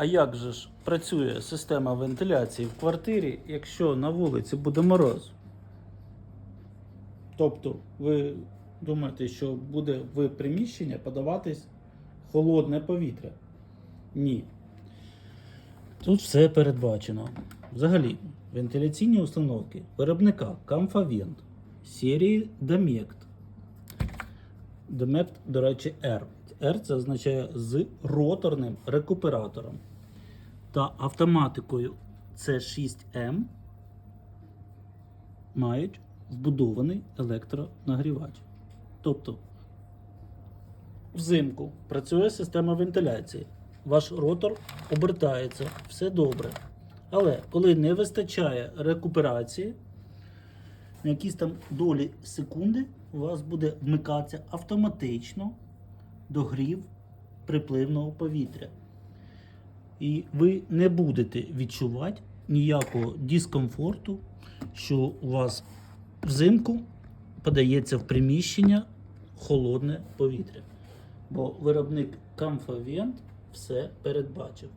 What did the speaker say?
А як же ж працює система вентиляції в квартирі, якщо на вулиці буде мороз? Тобто, ви думаєте, що буде в приміщення подаватись холодне повітря? Ні. Тут все передбачено. Взагалі, вентиляційні установки виробника Камфавент серії Домект. Домект, до речі, R. R це означає з роторним рекуператором та автоматикою C6M мають вбудований електронагрівач. Тобто, взимку працює система вентиляції. Ваш ротор обертається, все добре. Але коли не вистачає рекуперації, на якісь там долі секунди у вас буде вмикатися автоматично догрів припливного повітря. І ви не будете відчувати ніякого дискомфорту, що у вас взимку подається в приміщення холодне повітря. Бо виробник Камфавент все передбачив.